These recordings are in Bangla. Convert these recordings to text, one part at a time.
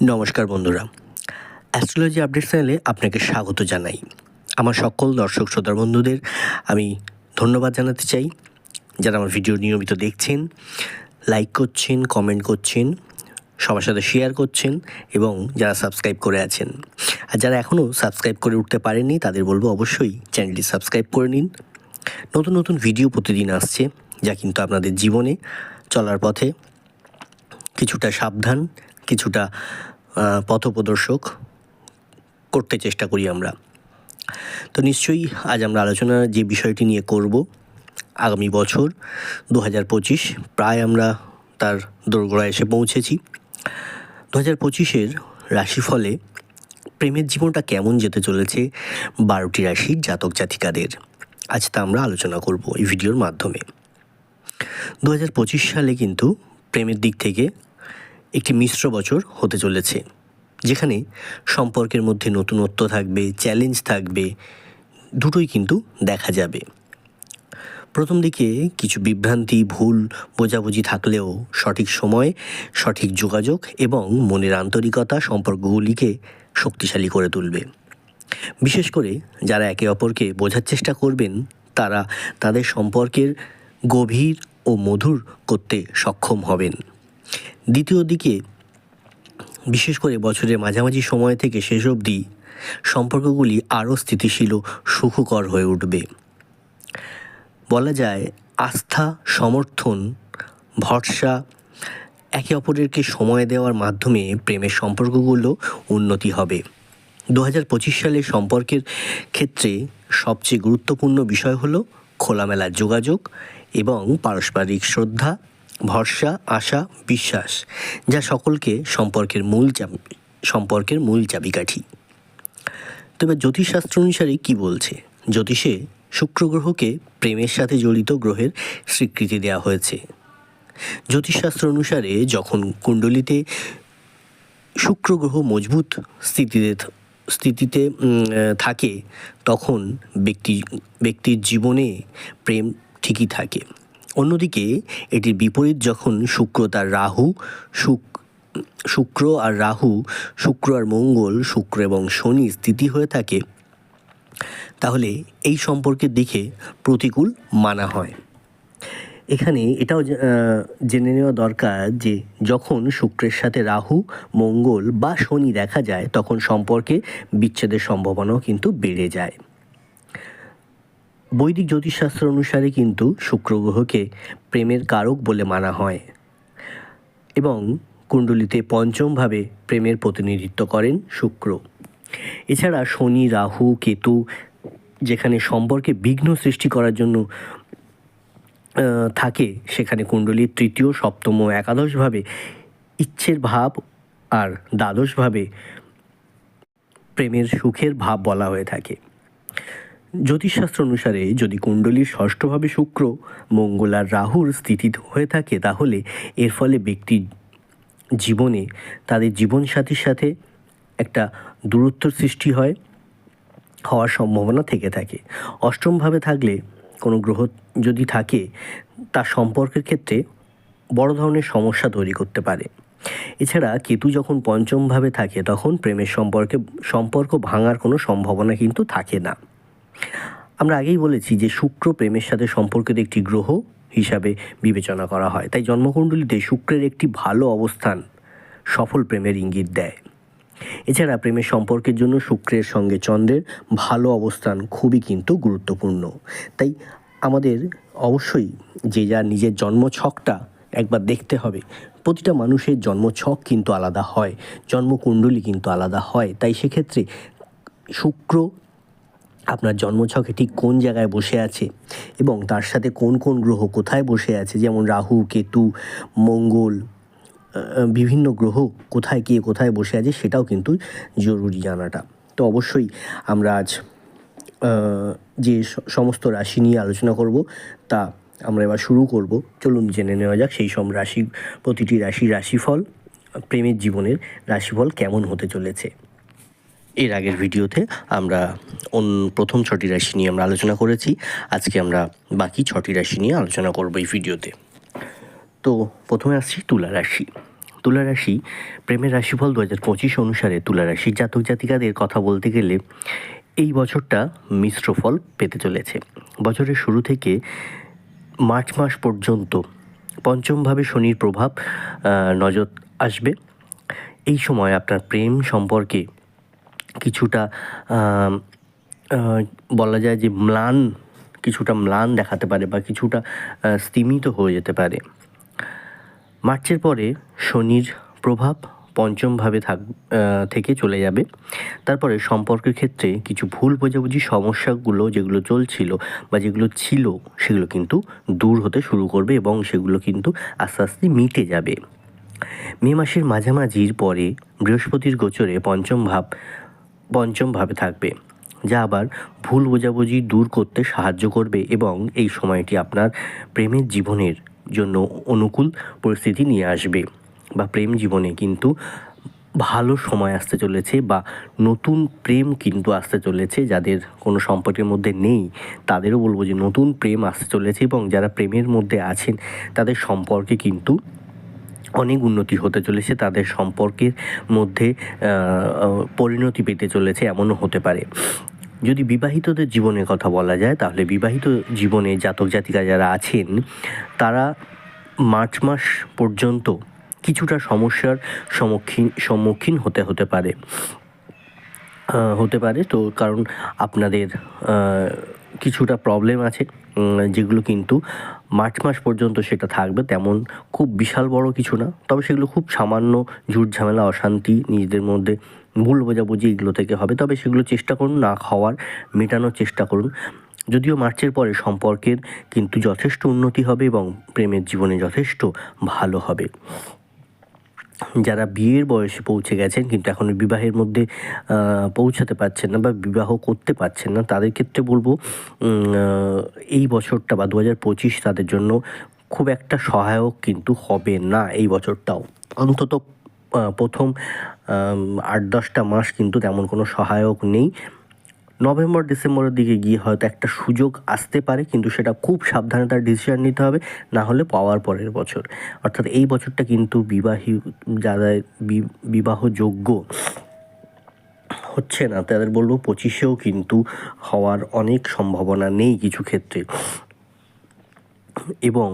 নমস্কার বন্ধুরা। অ্যাস্ট্রোলজি আপডেট চ্যানেলে আপনাকে স্বাগত জানাই। আমার সকল দর্শক শ্রোতার বন্ধুদের আমি ধন্যবাদ জানাতে চাই। যারা আমার ভিডিও নিয়মিত দেখছেন লাইক করছেন কমেন্ট করছেন, সবার সাথে শেয়ার করছেন এবং যারা সাবস্ক্রাইব করে আছেন। আর যারা এখনও সাবস্ক্রাইব করে উঠতে পারেননি, তাদের বলব অবশ্যই চ্যানেলটি সাবস্ক্রাইব করে নিন। নতুন নতুন ভিডিও প্রতিদিন আসছে, যা কিন্তু আপনাদের জীবনে চলার পথে কিছুটা সাবধান কিছুটা পথপ্রদর্শক করতে চেষ্টা করি আমরা। তো নিশ্চয়ই আজ আমরা আলোচনা যে বিষয়টি নিয়ে করব, আগামী বছর দু হাজার পঁচিশ, প্রায় আমরা তার দোরগোড়ায় এসে পৌঁছেছি। দু হাজার পঁচিশের রাশিফলে প্রেমের জীবনটা কেমন যেতে চলেছে বারোটি রাশির জাতক জাতিকাদের? আজ তা আমরা আলোচনা করব এই ভিডিওর মাধ্যমে। দু হাজার পঁচিশ সালে কিন্তু প্রেমের দিক থেকে একটি মিশ্র বছর হতে চলেছে, যেখানে সম্পর্কের মধ্যে নতুনত্ব থাকবে চ্যালেঞ্জ থাকবে, দুটোই কিন্তু দেখা যাবে। প্রথম দিকে কিছু বিভ্রান্তি, ভুল, বোঝাবুঝি থাকলেও সঠিক সময়, সঠিক যোগাযোগ এবং মনের আন্তরিকতা সম্পর্কগুলিকে শক্তিশালী করে তুলবে। বিশেষ করে যারা একে অপরকে বোঝার চেষ্টা করবেন, তারা তাদের সম্পর্কের গভীর ও মধুর করতে সক্ষম হবেন। দ্বিতীয় দিকে, বিশেষ করে বছরের মাঝামাঝি সময় থেকে শেষ অবধি সম্পর্কগুলি আরও স্থিতিশীল ও সুখকর হয়ে উঠবে। বলা যায়, আস্থা, সমর্থন, ভরসা একে অপরেরকে সময় দেওয়ার মাধ্যমে প্রেমের সম্পর্কগুলো উন্নতি হবে। দু হাজার পঁচিশ সালে সম্পর্কের ক্ষেত্রে সবচেয়ে গুরুত্বপূর্ণ বিষয় হলো খোলামেলা যোগাযোগ এবং পারস্পরিক শ্রদ্ধা ভরসা, আশা, বিশ্বাস, যা সকলকে সম্পর্কের মূল চাবি, সম্পর্কের মূল চাবিকাঠি। তবে জ্যোতিষশাস্ত্র অনুসারে কি বলছে? জ্যোতিষে শুক্র গ্রহকে প্রেমের সাথে জড়িত গ্রহের স্বীকৃতি দেওয়া হয়েছে। জ্যোতিষশাস্ত্র অনুসারে যখন কুণ্ডলিতে শুক্র গ্রহ মজবুত স্থিতিতে স্থিতিতে থাকে, তখন ব্যক্তি, ব্যক্তির জীবনে প্রেম ঠিকই থাকে। অন্যদিকে, এটির বিপরীত যখন শুক্র তার রাহু, শুক, শুক্র আর রাহু, শুক্র আর মঙ্গল, শুক্র এবং শনি স্থিতি হয়ে থাকে, তাহলে এই সম্পর্কের দিকে প্রতিকূল মানা হয়। এখানে এটাও জেনে নেওয়া দরকার যে যখন শুক্রের সাথে রাহু, মঙ্গল বা শনি দেখা যায়, তখন সম্পর্কে বিচ্ছেদের সম্ভাবনাও কিন্তু বেড়ে যায়। বৈদিক জ্যোতিষশাস্ত্র অনুসারে কিন্তু শুক্র গ্রহকে প্রেমের কারক বলে মানা হয় এবং কুণ্ডলিতে পঞ্চমভাবে প্রেমের প্রতিনিধিত্ব করেন শুক্র। এছাড়া শনি, রাহু, কেতু যেখানে সম্পর্কে বিঘ্ন সৃষ্টি করার জন্য থাকে, সেখানে কুণ্ডলীর তৃতীয়, সপ্তম একাদশভাবে ইচ্ছের ভাব আর দ্বাদশভাবে প্রেমের সুখের ভাব বলা হয়ে থাকে। জ্যোতিষশাস্ত্র অনুসারে যদি কুণ্ডলীর ষষ্ঠভাবে শুক্র, মঙ্গল আর রাহুর স্থিতি হয়ে থাকে, তাহলে এর ফলে ব্যক্তির জীবনে তাদের জীবনসাথীর সাথে একটা দূরত্ব সৃষ্টি হয়, হওয়ার সম্ভাবনা থেকে থাকে। অষ্টমভাবে থাকলে কোনো গ্রহ যদি থাকে তার সম্পর্কের ক্ষেত্রে বড় ধরনের সমস্যা তৈরি করতে পারে। এছাড়া কেতু যখন পঞ্চমভাবে থাকে, তখন প্রেমের সম্পর্কে, সম্পর্ক ভাঙার কোনো সম্ভাবনা কিন্তু থাকে না। আমরা আগেই বলেছি যে শুক্র প্রেমের সাথে সম্পর্কিত একটি গ্রহ হিসাবে বিবেচনা করা হয়। তাই জন্মকুণ্ডলিতে শুক্রের একটি ভালো অবস্থান সফল প্রেমের ইঙ্গিত দেয়। এছাড়া প্রেমের সম্পর্কের জন্য শুক্রের সঙ্গে চন্দ্রের ভালো অবস্থান খুবই কিন্তু গুরুত্বপূর্ণ। তাই আমাদের অবশ্যই যে যার নিজের জন্মছকটা একবার দেখতে হবে। প্রতিটা মানুষের জন্মছক কিন্তু আলাদা হয়, জন্মকুণ্ডলী কিন্তু আলাদা হয়। তাই সেক্ষেত্রে শুক্র আপনার জন্মছকে ঠিক কোন জায়গায় বসে আছে এবং তার সাথে কোন কোন গ্রহ কোথায় বসে আছে? যেমন রাহু, কেতু, মঙ্গল বিভিন্ন গ্রহ কোথায় গিয়ে কোথায় বসে আছে সেটাও কিন্তু জরুরি জানাটা। তো অবশ্যই আমরা আজ যে সমস্ত রাশি নিয়ে আলোচনা করব তা আমরা এবার শুরু করব। চলুন জেনে নেওয়া যাক সেই সব রাশি, প্রতিটি রাশি রাশিফল, প্রেমের জীবনের রাশিফল কেমন হতে চলেছে। এর আগের ভিডিওতে আমরা অন, প্রথম ছটি রাশি নিয়ে আমরা আলোচনা করেছি। আজকে আমরা বাকি ছটি রাশি নিয়ে আলোচনা করব এই ভিডিওতে। তো প্রথমে আসছি তুলা রাশি। তুলা রাশি প্রেমের রাশিফল দু হাজার পঁচিশ অনুসারে তুলা রাশির জাতক জাতিকাদের কথা বলতে গেলে এই বছরটা মিশ্র ফল পেতে চলেছে। বছরের শুরু থেকে মার্চ মাস পর্যন্ত পঞ্চমভাবে শনির প্রভাব নজর আসবে। এই সময় আপনার প্রেম সম্পর্কে কিছুটা বলা যায় যে ম্লান, কিছুটা ম্লান দেখাতে পারে বা কিছুটা স্তিমিত হয়ে যেতে পারে। মার্চের পরে শনির প্রভাব পঞ্চমভাবে থাক থেকে চলে যাবে। তারপরে সম্পর্কের ক্ষেত্রে কিছু ভুল বোঝাবুঝি, সমস্যাগুলো যেগুলো চলছিল বা যেগুলো ছিল, সেগুলো কিন্তু দূর হতে শুরু করবে এবং সেগুলো কিন্তু আস্তে আস্তে মিটে যাবে। মে মাসের মাঝামাঝির পরে বৃহস্পতির গোচরে পঞ্চম ভাব পঞ্চম ভাবে থাকবে, যা আবার ভুল বোঝাবুঝি দূর করতে সাহায্য করবে এবং এই সময়টি আপনার প্রেমের জীবনের জন্য অনুকূল পরিস্থিতি নিয়ে আসবে বা প্রেম জীবনে কিন্তু ভালো সময় আসতে চলেছে বা নতুন প্রেম কিন্তু আসতে চলেছে, যাদের কোনো সম্পর্কের মধ্যে নেই, তাদেরও বলব যে নতুন প্রেম আসতে চলেছে এবং যারা প্রেমের মধ্যে আছেন, তাদের সম্পর্কে কিন্তু অনেক উন্নতি হতে চলেছে, তাদের সম্পর্কের মধ্যে পরিণতি পেতে চলেছে, এমনও হতে পারে। যদি বিবাহিতদের জীবনের কথা বলা যায়, তাহলে বিবাহিত জীবনে জাতক জাতিকা যারা আছেন, তারা মার্চ মাস পর্যন্ত কিছুটা সমস্যার সম্মুখীন সম্মুখীন হতে হতে পারে। হতে পারে, তো কারণ আপনাদের কিছুটা প্রবলেম আছে যেগুলো কিন্তু মার্চ মাস পর্যন্ত সেটা থাকবে, তেমন খুব বিশাল বড় কিছু না। তবে সেগুলো খুব সামান্য ঝুট ঝামেলা, অশান্তি, নিজেদের মধ্যে ভুল বোঝাবুঝি এগুলো থেকে হবে। তবে সেগুলো চেষ্টা করুন, না খাওয়ার, মেটানোর চেষ্টা করুন। যদিও মার্চের পরে সম্পর্কের কিন্তু যথেষ্ট উন্নতি হবে এবং প্রেমের জীবনে যথেষ্ট ভালো হবে। যারা বিয়ের বয়সে পৌঁছে গেছেন কিন্তু এখন বিবাহের মধ্যে পৌঁছাতে পারছেন না বা বিবাহ করতে পারছেন না, তাদের ক্ষেত্রে বলব এই বছরটা বা দু হাজার পঁচিশ তাদের জন্য খুব একটা সহায়ক কিন্তু হবে না এই বছরটাও। অন্তত প্রথম আট দশটা মাস কিন্তু তেমন কোনো সহায়ক নেই। নভেম্বর, ডিসেম্বরের দিকে গিয়ে হয়তো একটা সুযোগ আসতে পারে, কিন্তু সেটা খুব সাবধানে তার ডিসিশন নিতে হবে, না হলে পাওয়ার পরের বছর। অর্থাৎ এই বছরটা কিন্তু বিবাহী, যারা বিবাহযোগ্য হচ্ছে না, তাদের বলব পঁচিশেও কিন্তু হওয়ার অনেক সম্ভাবনা নেই কিছু ক্ষেত্রে। এবং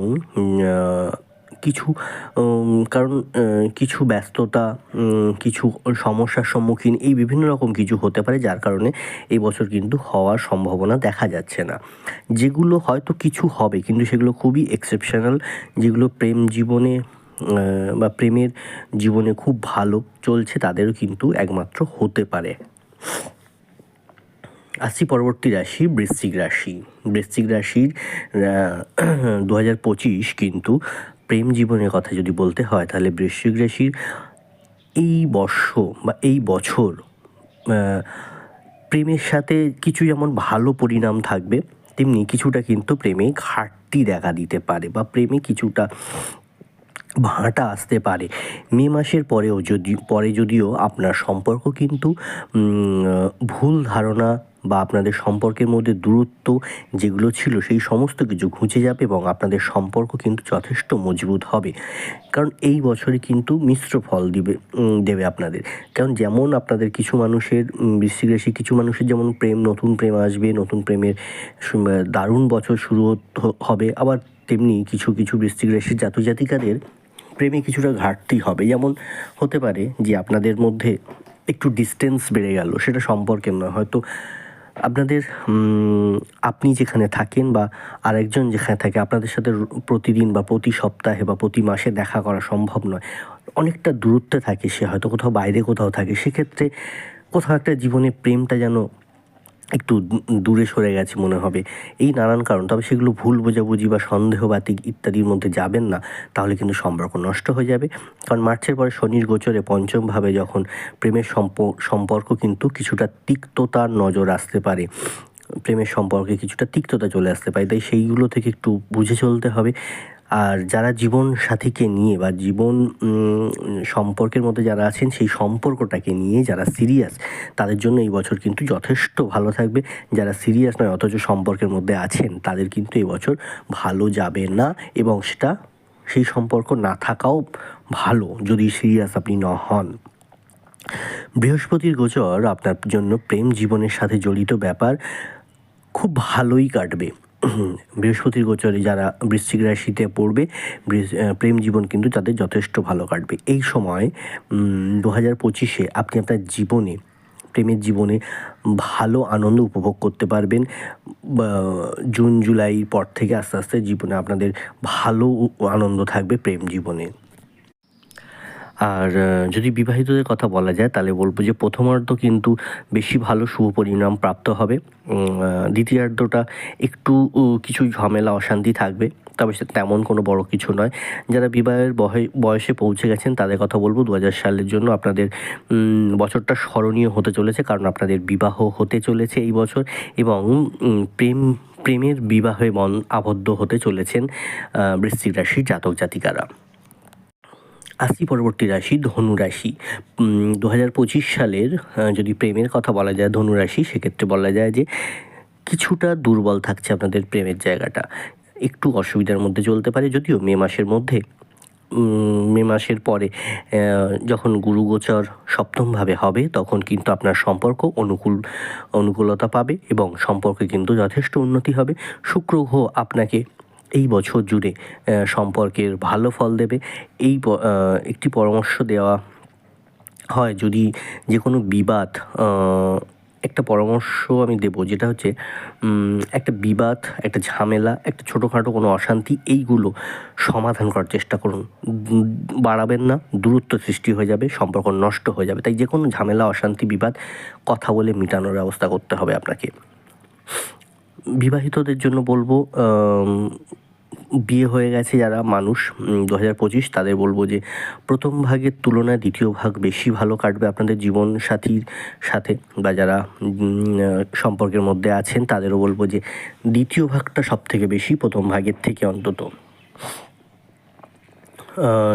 কিছু কারণ কিছু ব্যস্ততা কিছু সমস্যার সম্মুখীন এই বিভিন্ন রকম কিছু হতে পারে, যার কারণে এই বছর কিন্তু হওয়ার সম্ভাবনা দেখা যাচ্ছে না। যেগুলো হয়তো কিছু হবে, কিন্তু সেগুলো খুবই এক্সেপশনাল যেগুলো প্রেম জীবনে বা প্রেমের জীবনে খুব ভালো চলছে, তাদেরও কিন্তু একমাত্র হতে পারে। আসছি পরবর্তী রাশি, বৃশ্চিক রাশি। বৃশ্চিক রাশির দু হাজার পঁচিশ কিন্তু প্রেম জীবনের কথা যদি বলতে হয়, তাহলে বৃশ্চিক রাশির এই বর্ষ বা এই বছর প্রেমের সাথে কিছু যেমন ভালো পরিণাম থাকবে, তেমনি কিছুটা কিন্তু প্রেমে ঘাটতি দেখা দিতে পারে বা প্রেমে কিছুটা ভাঁটা আসতে পারে। মে মাসের পরেও যদি, পরে যদিও আপনার সম্পর্ক কিন্তু ভুল ধারণা বা আপনাদের সম্পর্কের মধ্যে দূরত্ব যেগুলো ছিল, সেই সমস্ত কিছু ঘুচে যাবে এবং আপনাদের সম্পর্ক কিন্তু যথেষ্ট মজবুত হবে। কারণ এই বছরে কিন্তু মিশ্র ফল দিবে দেবে আপনাদের। কারণ যেমন আপনাদের কিছু মানুষের বৃশ্চিক রাশি কিছু মানুষের যেমন প্রেম, নতুন প্রেম আসবে, নতুন প্রেমের দারুণ বছর শুরু হবে। আবার তেমনি কিছু কিছু বৃশ্চিক রাশির জাতক জাতিকাদের প্রেমে কিছুটা ঘাটতি হবে। যেমন হতে পারে যে আপনাদের মধ্যে একটু ডিস্টেন্স বেড়ে গেল, সেটা সম্পর্কের নয়। হয়তো আপনাদের আপনি যেখানে থাকেন বা আরেকজন যেখানে থাকে, আপনাদের সাথে প্রতিদিন বা প্রতি সপ্তাহে বা প্রতি মাসে দেখা করা সম্ভব নয়। অনেকটা দূরত্বে থাকে সে, হয়তো কোথাও বাইরে কোথাও থাকে। সেক্ষেত্রে কোথাও একটা জীবনে প্রেমটা যেন একটু দূরে সরে গেছে মনে হবে। এই নানান কারণ। তবে সেগুলো ভুল, বোঝাবুঝি বা সন্দেহবাতিক ইত্যাদির মধ্যে যাবেন না। তাহলে কিন্তু সম্পর্ক নষ্ট হয়ে যাবে। কারণ মার্চের পরে শনির গোচরে পঞ্চমভাবে যখন প্রেমের সম্প- সম্পর্ক কিন্তু কিছুটা তিক্ততার নজর আসতে পারে। প্রেমের সম্পর্কে কিছুটা তিক্ততা চলে আসতে পারে। তাই সেইগুলো থেকে একটু বুঝে চলতে হবে। আর যারা জীবন সাথীকে নিয়ে বা জীবন সম্পর্কের মধ্যে যারা আছেন, সেই সম্পর্কটাকে নিয়ে যারা সিরিয়াস তাদের জন্য এই বছর কিন্তু যথেষ্ট ভালো থাকবে। যারা সিরিয়াস নয়, অথচ সম্পর্কের মধ্যে আছেন, তাদের কিন্তু এই বছর ভালো যাবে না এবং সেটা, সেই সম্পর্ক না থাকাও ভালো যদি সিরিয়াস আপনি ন হন। বৃহস্পতির গোচর আপনার জন্য প্রেম জীবনের সাথে জড়িত ব্যাপার, খুব ভালোই কাটবে। বৃহস্পতির গোচরে যারা বৃশ্চিক রাশিতে পড়বে প্রেম জীবন কিন্তু তাদের যথেষ্ট ভালো কাটবে। এই সময় দু হাজার পঁচিশে আপনি আপনার জীবনে, প্রেমের জীবনে ভালো আনন্দ উপভোগ করতে পারবেন। জুন জুলাই পর থেকে আস্তে আস্তে জীবনে আপনাদের ভালো আনন্দ থাকবে প্রেম জীবনে। আর যদি বিবাহিতদের কথা বলা যায়, তাহলে বলব যে প্রথমার্ধ কিন্তু বেশি ভালো শুভ পরিণাম প্রাপ্ত হবে। দ্বিতীয়ার্ধটা একটু কিছু ঝামেলা, অশান্তি থাকবে। তবে সে তেমন কোনো বড় কিছু নয়। যারা বিবাহের বহে, বয়সে পৌঁছে গেছেন, তাদের কথা বলব দু হাজার সালের জন্য আপনাদের বছরটা স্মরণীয় হতে চলেছে, কারণ আপনাদের বিবাহ হতে চলেছে এই বছর এবং প্রেম, প্রেমের বিবাহে মন আবদ্ধ হতে চলেছেন বৃশ্চিক রাশির জাতক জাতিকারা। আসি পরবর্তী রাশি ধনু রাশি। দু হাজার পঁচিশ সালের যদি প্রেমের কথা বলা যায় ধনু রাশি, সেক্ষেত্রে বলা যায় যে কিছুটা দুর্বল থাকছে আপনাদের প্রেমের জায়গাটা। একটু অসুবিধার মধ্যে চলতে পারে, যদিও মে মাসের মধ্যে মে মাসের পরে যখন গুরুগোচর সপ্তমভাবে হবে, তখন কিন্তু আপনার সম্পর্ক অনুকূল, অনুকূলতা পাবে এবং সম্পর্কে কিন্তু যথেষ্ট উন্নতি হবে। শুক্র আপনাকে এই বছর জুড়ে সম্পর্কের ভালো ফল দেবে। এই একটি পরামর্শ দেওয়া হয় যদি যে কোনো বিবাদ একটা পরামর্শ আমি দেবো যেটা হচ্ছে একটা বিবাদ, একটা ঝামেলা, একটা ছোটোখাটো কোনো অশান্তি, এইগুলো সমাধান করার চেষ্টা করুন। বাড়াবেন না, দূরত্ব সৃষ্টি হয়ে যাবে, সম্পর্ক নষ্ট হয়ে যাবে। তাই যে কোনো ঝামেলা, অশান্তি, বিবাদ কথা বলে মেটানোর ব্যবস্থা করতে হবে আপনাকে। বিবাহিতদের জন্য বলব বিয়ে হয়ে গেছে যারা মানুষ দু হাজার পঁচিশ, তাদের বলব যে প্রথম ভাগের তুলনায় দ্বিতীয় ভাগ বেশি ভালো কাটবে আপনাদের জীবন সাথীর সাথে বা যারা সম্পর্কের মধ্যে আছেন, তাদেরও বলব যে দ্বিতীয় ভাগটা সব থেকে বেশি প্রথম ভাগের থেকে অন্তত।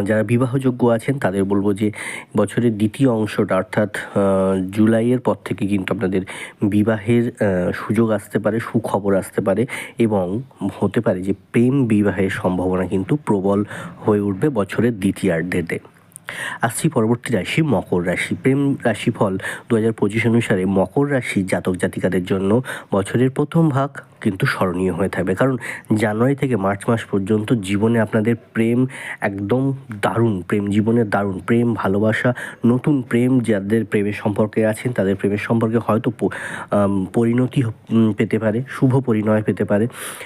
যারা বিবাহযোগ্য আছেন, তাদের বলব যে বছরের দ্বিতীয় অংশটা, অর্থাৎ জুলাইয়ের পর থেকে কিন্তু আপনাদের বিবাহের সুযোগ আসতে পারে, সুখবর আসতে পারে এবং হতে পারে যে প্রেম বিবাহের সম্ভাবনা কিন্তু প্রবল হয়ে উঠবে বছরের দ্বিতীয়ার্ধেতে। আসছি, পরবর্তী রাশি মকর রাশি। প্রেম রাশিফল দু হাজার পঁচিশ অনুসারে মকর রাশি জাতক জাতিকাদের জন্য বছরের প্রথম ভাগ কিন্তু স্মরণীয় হয়ে থাকবে। কারণ জানুয়ারি থেকে মার্চ মাস পর্যন্ত জীবনে আপনাদের প্রেম একদম দারুণ, প্রেম জীবনের দারুণ। প্রেম, ভালোবাসা, নতুন প্রেম যাদের প্রেমের সম্পর্কে আছেন, তাদের প্রেমের সম্পর্কে হয়তো পরিণতি পেতে পারে, শুভ পরিণয় পেতে পারে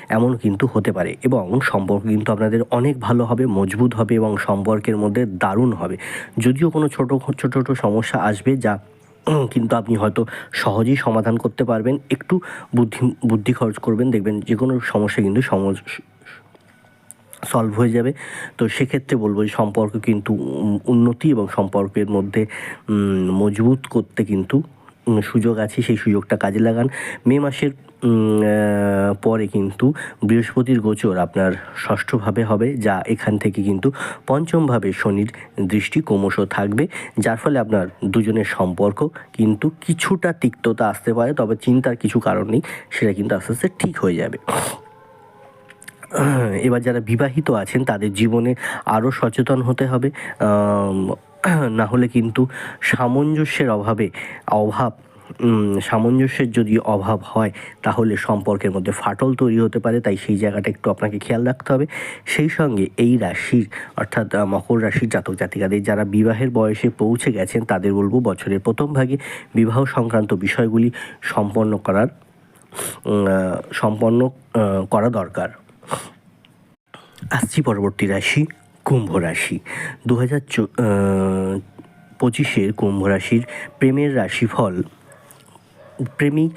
এমন কিন্তু হতে পারে। এবং সম্পর্ক কিন্তু আপনাদের অনেক ভালো হবে, মজবুত হবে এবং সম্পর্কের মধ্যে দারুণ হবে। যদিও কোনো ছোটো ছোটো ছোটো সমস্যা আসবে যা কিন্তু আপনি হয়তো সহজেই সমাধান করতে পারবেন। একটু বুদ্ধি বুদ্ধি খরচ করবেন। দেখবেন যে কোনো সমস্যা কিন্তু সলভ হয়ে যাবে। তো সেক্ষেত্রে বলব যে সম্পর্ক কিন্তু উন্নতি এবং সম্পর্কের মধ্যে মজবুত করতে কিন্তু সুযোগ আছে। সেই সুযোগটা কাজে লাগান। মে মাসের পরে কিন্তু বৃহস্পতির গোচর আপনার ষষ্ঠভাবে হবে, যা এখান থেকে কিন্তু পঞ্চমভাবে শনির দৃষ্টি ক্রমশ থাকবে, যার ফলে আপনার দুজনের সম্পর্ক কিন্তু কিছুটা তিক্ততা আসতে পারে, তবে চিন্তার কিছু কারণ নেই, সেটা কিন্তু আস্তে আস্তে ঠিক হয়ে যাবে। এবার যারা বিবাহিত আছেন, তাদের জীবনে আরও সচেতন হতে হবে না হলে কিন্তু সামঞ্জস্যের অভাবে, অভাব সামঞ্জস্যের যদি অভাব হয়, তাহলে সম্পর্কের মধ্যে ফাটল তৈরি হতে পারে, তাই সেই জায়গাটা একটু আপনাকে খেয়াল রাখতে হবে। সেই সঙ্গে এই রাশির, অর্থাৎ মকর রাশির জাতক জাতিকাদের যারা বিবাহের বয়সে পৌঁছে গেছেন, তাদের বলব বছরের প্রথম ভাগে বিবাহ সংক্রান্ত বিষয়গুলি সম্পন্ন করার সম্পন্ন করা দরকার। আসছি পরবর্তী রাশি, কুম্ভ রাশি। দু হাজার পঁচিশের কুম্ভ রাশির প্রেমের রাশিফল প্রেমী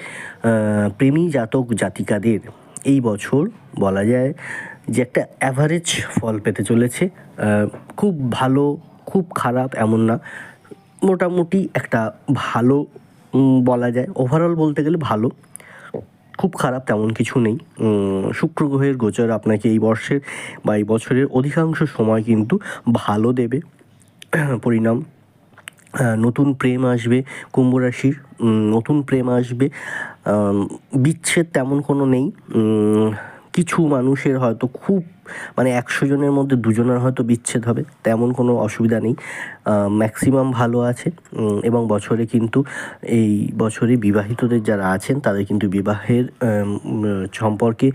প্রেমী জাতক জাতিকাদের এই বছর বলা যায় যে একটা অ্যাভারেজ ফল পেতে চলেছে। খুব ভালো, খুব খারাপ এমন না। মোটামুটি একটা ভালো বলা যায়। ওভারঅল বলতে গেলে ভালো। খুব খারাপ তেমন কিছু নেই। শুক্র গ্রহের গোচর আপনাকে এই বর্ষের বা এই বছরের অধিকাংশ সময় কিন্তু ভালো দেবে। পরিণাম নতুন প্রেম আসবে, কুম্ভ রাশির নতুন প্রেম আসবে। বিচ্ছেদ তেমন কোনো নেই। কিছু মানুষের হয়তো খুব মানে একশো জনের মধ্যে দুজনের হয়তো বিচ্ছেদ হবে, তেমন কোনো অসুবিধা নেই। ম্যাক্সিমাম ভালো আছে। এবং বছরে কিন্তু এই বছরে বিবাহিতদের যারা আছেন, তাদের কিন্তু বিবাহের সম্পর্কে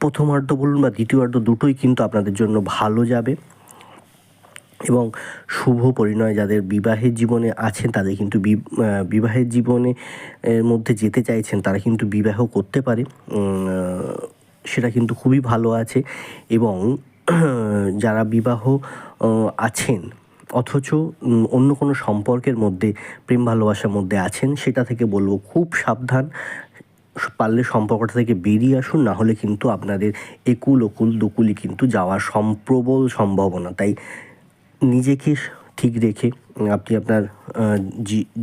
প্রথমার্ধ বলুন বা দ্বিতীয়ার্ধ দুটোই কিন্তু আপনাদের জন্য ভালো যাবে। এবং শুভ পরিণয় যাদের বিবাহের জীবনে আছেন, তাদের কিন্তু বিবাহের জীবনে এর মধ্যে যেতে চাইছেন, তারা কিন্তু বিবাহ করতে পারে। সেটা কিন্তু খুবই ভালো আছে এবং যারা বিবাহ আছেন অথচ অন্য কোনো সম্পর্কের মধ্যে, প্রেম ভালোবাসার মধ্যে আছেন, সেটা থেকে বলব খুব সাবধান। পারলে সম্পর্কটা থেকে বেরিয়ে আসুন, না হলে কিন্তু আপনাদের একুল ওকুল দুকুলি কিন্তু যাওয়ার সম্প্রবল সম্ভাবনা। তাই নিজেকে ঠিক রেখে, আপনি আপনার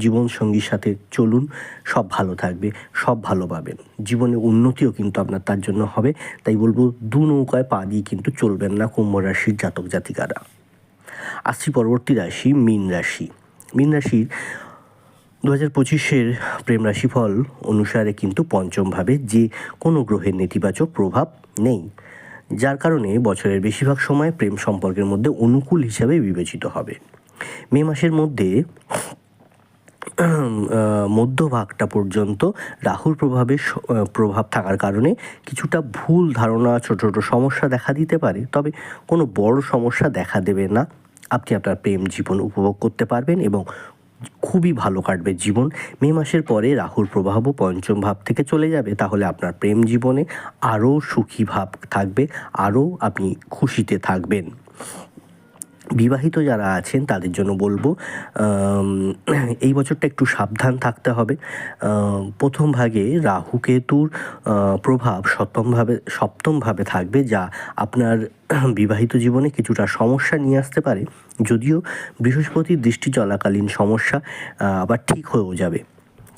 জীবনসঙ্গীর সাথে চলুন, সব ভালো থাকবে, সব ভালো পাবেন। জীবনে উন্নতিও কিন্তু আপনার তার জন্য হবে। তাই বলব, দু নৌকায় পা দিয়ে কিন্তু চলবেন না কুম্ভ রাশির জাতক জাতিকারা। আসছি পরবর্তী রাশি, মীন রাশি। মীন রাশির দু হাজার পঁচিশের প্রেম রাশিফল অনুসারে কিন্তু পঞ্চমভাবে যে কোনো গ্রহের নেতিবাচক প্রভাব নেই। যার কারণে বছরের বেশিরভাগ সময় প্রেম সম্পর্কের মধ্যে অনুকূল হিসাবে বিবেচিত হবে। মে মাসের মধ্যে মধ্যভাগটা পর্যন্ত রাহুর প্রভাবে প্রভাব থাকার কারণে কিছুটা ভুল ধারণা, ছোট ছোট সমস্যা দেখা দিতে পারে। তবে কোনো বড় সমস্যা দেখা দেবে না। আপনি আপনার প্রেম জীবন উপভোগ করতে পারবেন এবং খুবই ভালো কাটবে জীবন। মে মাসের পরে রাহুর প্রভাবও পঞ্চম ভাব থেকে চলে যাবে, তাহলে আপনার প্রেম জীবনে আরও সুখী ভাব থাকবে, আরও আপনি খুশিতে থাকবেন। বিবাহিত যারা আছেন, তাদের জন্য বলব এই বছরটা একটু সাবধান থাকতে হবে। প্রথম ভাগে রাহু কেতুর প্রভাব সপ্তমভাবে সপ্তমভাবে থাকবে, যা আপনার বিবাহিত জীবনে কিছুটা সমস্যা নিয়ে আসতে পারে। যদিও বৃহস্পতির দৃষ্টি চলাকালীন সমস্যা আবার ঠিক হয়েও যাবে।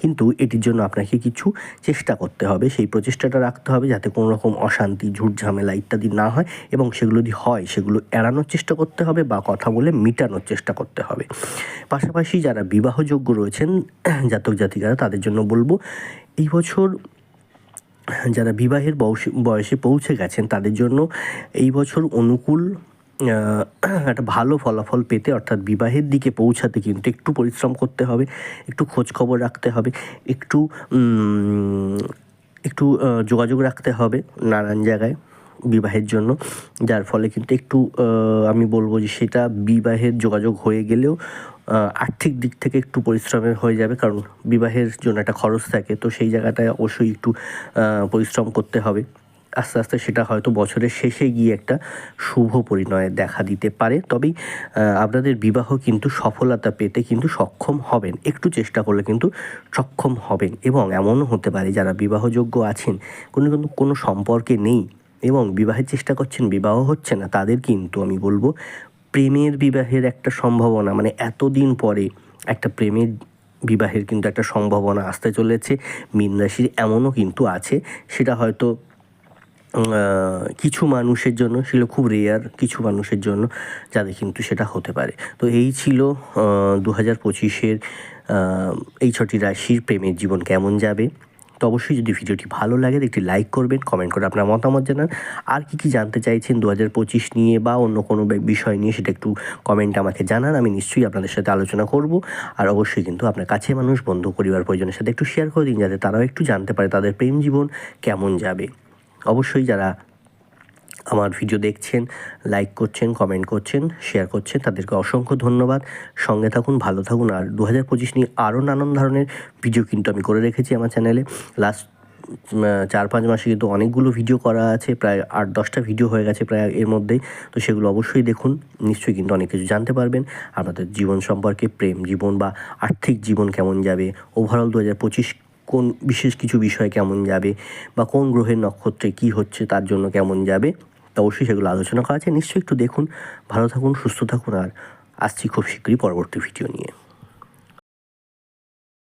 কিন্তু এটির জন্য আপনাকে কিছু চেষ্টা করতে হবে। সেই প্রচেষ্টাটা রাখতে হবে যাতে কোনো রকম অশান্তি ঝুট ঝামেলা ইত্যাদি না হয় এবং সেগুলো যদি হয়, সেগুলো এড়ানোর চেষ্টা করতে হবে বা কথা বলে মিটানোর চেষ্টা করতে হবে। পাশাপাশি যারা বিবাহযোগ্য রয়েছেন, জাতক জাতিকারা, তাদের জন্য বলব, এই বছর যারা বিবাহের বয়সে বয়সে পৌঁছে গেছেন, তাদের জন্য এই বছর অনুকূল একটা ভালো ফলাফল পেতে, অর্থাৎ বিবাহের দিকে পৌঁছাতে কিন্তু একটু পরিশ্রম করতে হবে, একটু খোঁজ খবর রাখতে হবে, একটু একটু যোগাযোগ রাখতে হবে নানান জায়গায় বিবাহের জন্য, যার ফলে কিন্তু একটু আমি বলব যে সেটা বিবাহের যোগাযোগ হয়ে গেলেও আর্থিক দিক থেকে একটু পরিশ্রমের হয়ে যাবে, কারণ বিবাহের জন্য একটা খরচ থাকে, তো সেই জায়গাটায় অবশ্যই একটু পরিশ্রম করতে হবে। আস্তে আস্তে সেটা হয়তো বছরের শেষে গিয়ে একটা শুভ পরিণয়ে দেখা দিতে পারে। তবেই আপনাদের বিবাহ কিন্তু সফলতা পেতে কিন্তু সক্ষম হবেন। একটু চেষ্টা করলে কিন্তু সক্ষম হবেন এবং এমনও হতে পারে যারা বিবাহযোগ্য আছেন, কোনো কিন্তু কোনো সম্পর্কে নেই এবং বিবাহের চেষ্টা করছেন, বিবাহ হচ্ছে না, তাদের কিন্তু আমি বলব প্রেমের বিবাহের একটা সম্ভাবনা মানে এতদিন পরে একটা প্রেমের বিবাহের কিন্তু একটা সম্ভাবনা আসতে চলেছে। মীন রাশির এমনও কিন্তু আছে, সেটা হয়তো কিছু মানুষের জন্য ছিল খুব রেয়ার কিছু মানুষের জন্য, যাদের কিন্তু সেটা হতে পারে। তো এই ছিল দু হাজার পঁচিশের এই ছটি রাশির প্রেমের জীবন কেমন যাবে। তো অবশ্যই যদি ভিডিওটি ভালো লাগে, একটি লাইক করবেন কমেন্ট করে আপনার মতামত জানান। আর কি কি জানতে চাইছেন দু হাজার পঁচিশ নিয়ে বা অন্য কোনো বিষয় নিয়ে, সেটা একটু কমেন্ট আমাকে জানান, আমি নিশ্চয়ই আপনাদের সাথে আলোচনা করব। আর অবশ্যই কিন্তু আপনার কাছে মানুষ, বন্ধু, পরিবার, পরিজনের সাথে একটু শেয়ার করে দিন, যাতে তারাও একটু জানতে পারে তাদের প্রেম জীবন কেমন যাবে। অবশ্যই যারা আমার ভিডিও দেখছেন লাইক করছেন কমেন্ট করছেন শেয়ার করছেন, তাদেরকে অসংখ্য ধন্যবাদ। সঙ্গে থাকুন, ভালো থাকুন। আর দু হাজার পঁচিশ নিয়ে আরও নানান ধরনের ভিডিও কিন্তু আমি করে রেখেছি আমার চ্যানেলে লাস্ট চার পাঁচ মাসে কিন্তু অনেকগুলো ভিডিও করা আছে, প্রায় আট দশটা ভিডিও হয়ে গেছে প্রায় এর মধ্যেই। তো সেগুলো অবশ্যই দেখুন, নিশ্চয়ই কিন্তু অনেক কিছু জানতে পারবেন। আপনাদের জীবন সম্পর্কে, প্রেম জীবন বা আর্থিক জীবন কেমন যাবে ওভারঅল দু হাজার পঁচিশ কোন বিশেষ কিছু বিষয় কেমন যাবে বা কোন গ্রহের নক্ষত্রে কি হচ্ছে, তার জন্য কেমন যাবে, তা অবশ্যই সেগুলো আলোচনা করা আছে। নিশ্চয়ই একটু দেখুন। ভালো থাকুন, সুস্থ থাকুন, আর আসছি খুব শীঘ্রই পরবর্তী ভিডিও নিয়ে।